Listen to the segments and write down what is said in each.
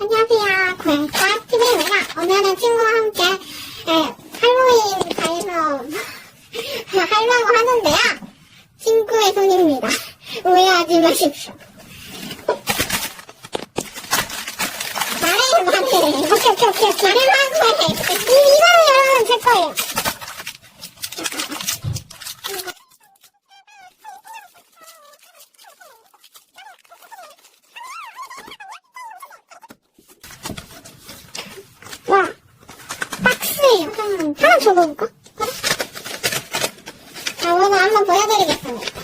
안녕하세요. 고양이과 TV입니다. 오늘은 친구와 함께 예, 할로윈 가에서 하려고 하는데요. 친구의 손입니다. 오해하지 마십시오. 말해, 말해. 오케이, 오케이, 오케이. 말해라고 해. 이, 이거는 여러분 제 거예요. 와, 하나 줘볼까? 자, 오늘 한번 보여드리겠습니다.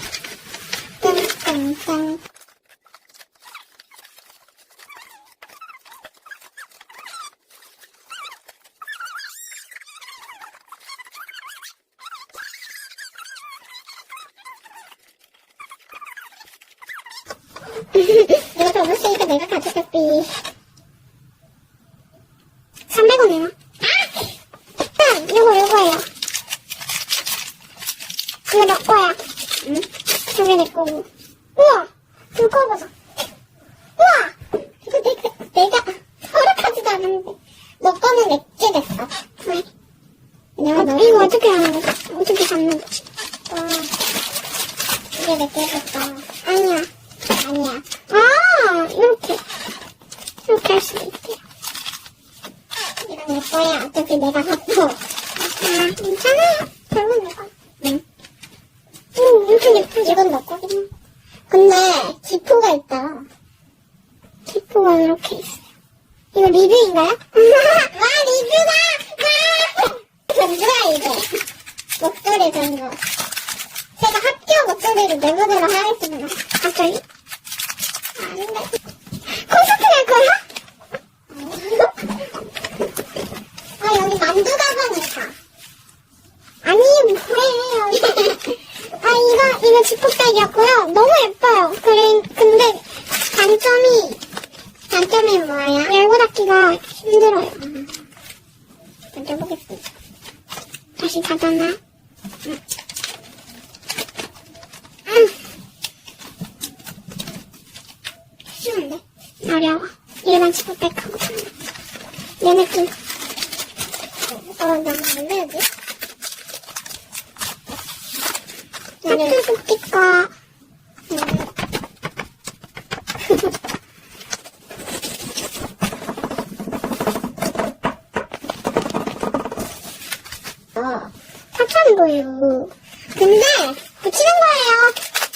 짠짠짠. 더 못쓰니까 내가 가져갈게. 300원이나? 아! 이거 이거예요. 이거 내 거야. 응? 저게 내 거고. 우와! 이거 보자. 우와! 이거 내가, 내가 허락하지도 않았는데. 너 거는 내게 됐어. 왜? 내가 너 이거 어떻게 하는 거지? 어떻게 잡는 거지? 와. 이게 내게 됐어. 아니야. 아니야. 아! 이렇게. 이렇게 할 수도 있대요. 이건 내 거야. 어차피 내가 갖고. 아, 괜찮아요. 별건 내 거야. 응. 응, 이렇게 예쁘지. 이건 내 거긴 해. 근데, 지포가 있다. 지포가 이렇게 있어요. 이거 리뷰인가요? 와, 리뷰다! 와! 전주야, 이게. 목소리 전주. 제가 학교 목소리를 내보도록 하겠습니다. 갑자기? 아닌데. 콘서트 갈 거야? 아, 여기 만두 가방 있다. 아니, 뭐예요. 아, 이거, 이거 지폭백이었고요. 너무 예뻐요. 단점이, 단점이 뭐예요? 열고 닫기가 힘들어요. 던져보겠습니다. 다시 닫았나? 응. 응. 쉬운데? 어려워. 일반 다르네. 내 느낌. 어, 나안 되지? 뽑기가, 어, 사천도요. 근데, 붙이는 거예요.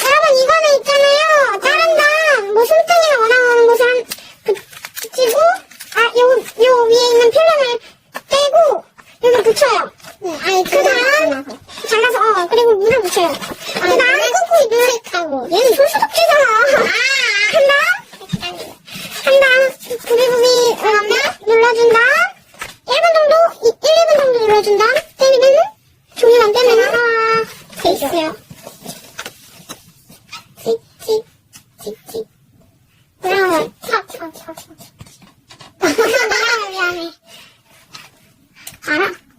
여러분, 이거는 있잖아요. 다른 방, 뭐, 손등이랑 원하는 곳에 한, 붙이고, 아, 요, 요 위에 있는 필름을 떼고, 여기 붙여요. 네, 아니, 그 다음, 잘라서, 어, 그리고 물을 붙여요. 그 다음, 꾹꾹 누르고, 얘는 손수독기잖아. 한 다음, 한 다음, 부비부비, 그러면, 눌러준 다음, 1분 정도, 1, 2분 정도 눌러준 다음, 때리면은, 종이만 떼면 하나, 돼 있어요. 칙칙, 칙칙. 차, 차. 미안해, 미안해. 알아? 아!